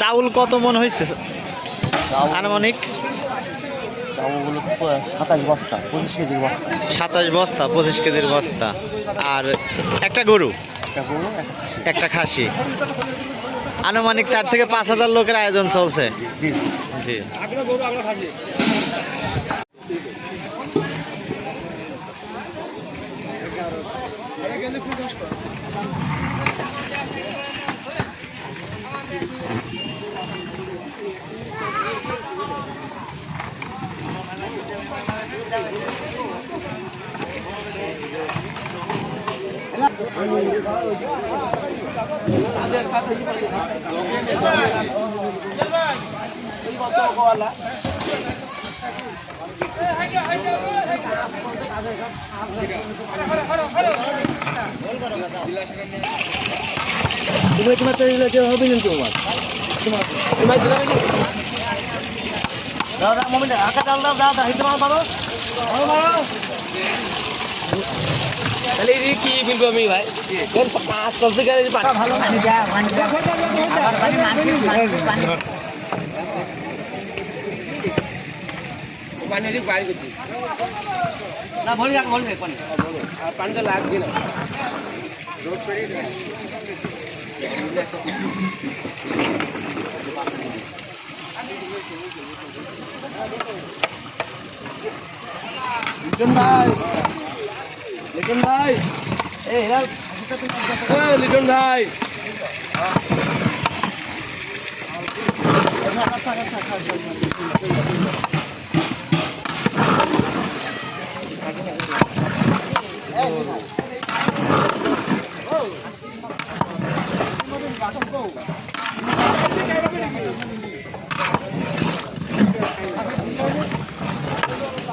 চাউল কত মন হয়েছে আনুমানিক? সাতাশ বস্তা পঁচিশ কেজির বস্তা। সাতাশ বস্তা পঁচিশ কেজির বস্তা। আর একটা গরু? একটা খাসি। একটা খাসি। আনুমানিক চার থেকে পাঁচ হাজার লোকের আয়োজন চলছে। জি। জি। তুমি তোমার তো হবে কিন্তু তোমার তোমার দাও মোমেন্ট আঁকা চাল দাও হিতে মারো মারো মারো তাহলে এই কি বিলবো আমি ভাই কোন পাঁচ দশ থেকে পাঁচ ভালো পানি দাও পানি আবার পানি পানি পানি ওদিক বাইরে করছি না ভরি রাখ ভরি পানি আর পানিটা লাগবে না লিটন ভাই লিটন ভাই এই এরা ও লিটন ভাই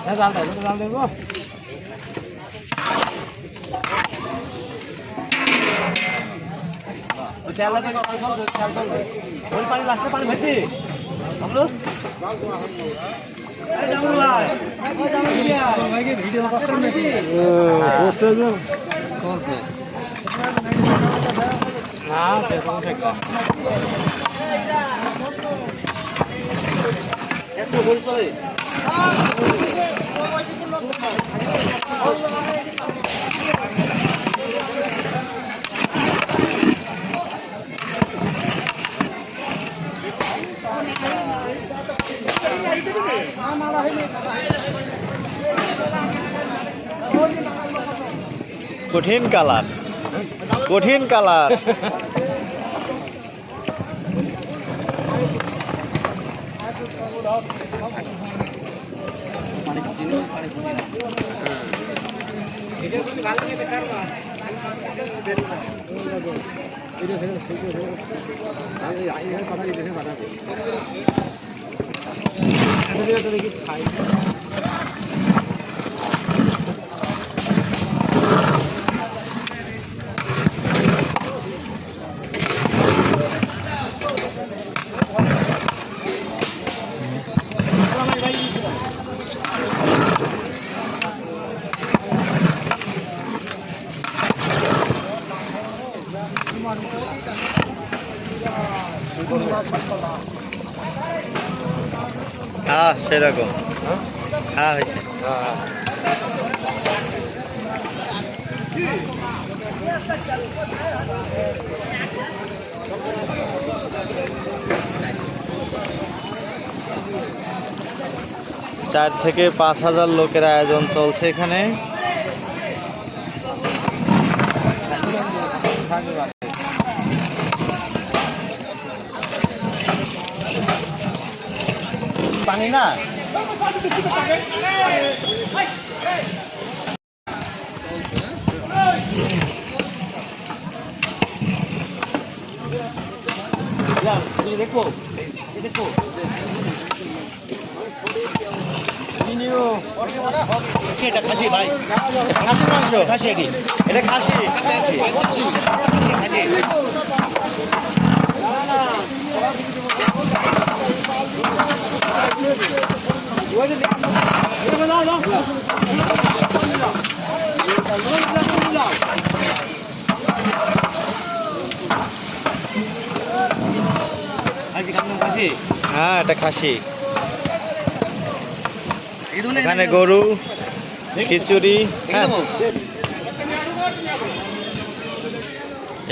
তেল লাগে তেল তেল ওই পানি, লাস্টে পানি ভেটে আমলো এই জামু ভাই। ওই জামু দিয়া ভাই। কি ভিডিও করতে নাকি এত গোল করে কঠিন কালার। কঠিন কালার। হ্যাঁ সেরকম। হ্যাঁ হয়েছে। চার থেকে পাঁচ হাজার লোকের আয়োজন চলছে এখানে। পানি না? দেখো দেখো এটা খাসি ভাই খাসির মাংস খাসি এটা খাসি খাসি খাসি খাসি খাসি হ্যাঁ এটা খাসি এখানে গরু খিচুড়ি হ্যাঁ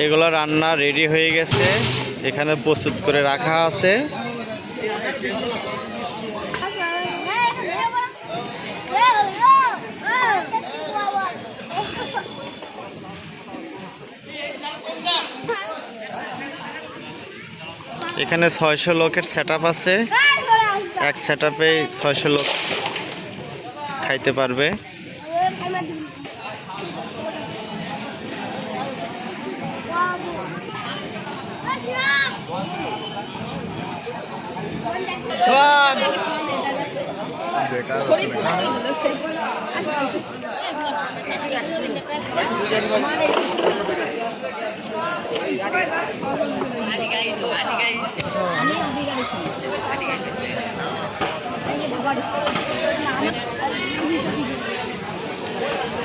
এগুলো রান্না রেডি হয়ে গেছে এখানে প্রস্তুত করে রাখা আছে এখানে ছয়শো লোকের সেট আছে। এক সেট আপে ছয়শো লোক খাইতে পারবে।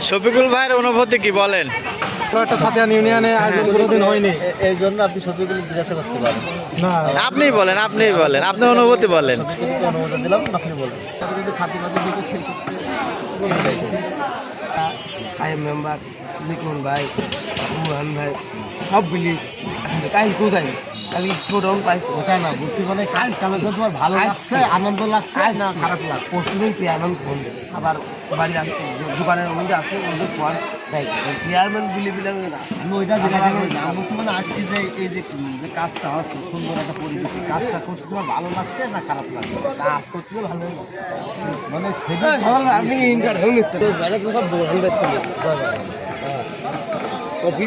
শফিকুল ভাইয়ের অনুভূতি কি বলেন? একটা সাতিয়ান ইউনিয়নে আয়োজন কোনোদিন হয়নি। এই জন্য আপনি সবগুলো জিজ্ঞাসা করতে পারেন। না। আপনি বলেন আপনি বলেন। আপনার অনুভূতি বলেন। সবগুলোকে দিলাম আপনি বলেন। তাকে যদি খাতি পাতি দিতে সেই সূত্রে বলে দিয়েছি। কায়েম মেম্বার লিখন ভাই মুহান ভাই সব বিলি কাহিল কোথায়? কালি শোডাউন পাইছে ওটা না বলছি মানে কাজ কামে তোমার ভালো লাগছে আনন্দ লাগছে না খারাপ লাগছে? পরশুদিন আনন্দ আবার বাড়ি আছে দোকানের মধ্যে আছে ওদের ফোন দেয়। চেয়ারম্যান বিলি বিলি আমি ওইটা জিজ্ঞাসা আমি বলছি মানে আজকে যে এই যে যে কাজটা হচ্ছে সুন্দর একটা পরিবেশ কাজটা করতে তোমার ভালো লাগছে না খারাপ লাগছে? কাজ করতে ভালো মানে সেটা ইন্টারভিউ তো সব কফি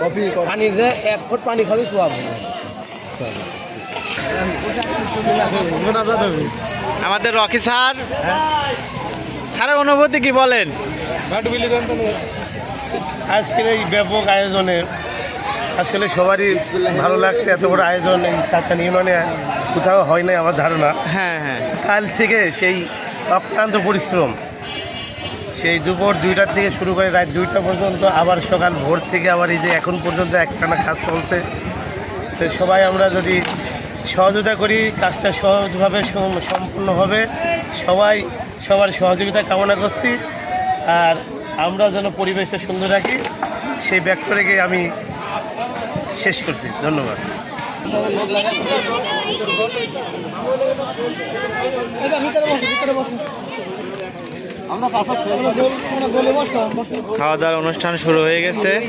কপি পানি দে এক ফুট পানি খাবি আমাদের রকি স্যার। স্যারের অনুভূতি কি বলেন? আজকের এই ব্যাপক আয়োজনে আসলে সবারই ভালো লাগছে এত বড় আয়োজন এই সাতটা ইউনিয়নে কোথাও হয় নাই আমার ধারণা। হ্যাঁ হ্যাঁ। কাল থেকে সেই অক্লান্ত পরিশ্রম সেই দুপুর দুইটার থেকে শুরু করে রাত দুইটা পর্যন্ত আবার সকাল ভোর থেকে আবার এই যে এখন পর্যন্ত একটানা কাজ চলছে। তো সবাই আমরা যদি সহযোগিতা করি কাজটা সহজভাবে সম- সম্পূর্ণ হবে সবাই সবার সহযোগিতা কামনা করছি। আর আমরা যেন পরিবেশটা সুন্দর রাখি সেই ব্যক্ত রেখে আমি শেষ করছি। ধন্যবাদ। খাওয়া দাওয়ার অনুষ্ঠান শুরু হয়ে গেছে।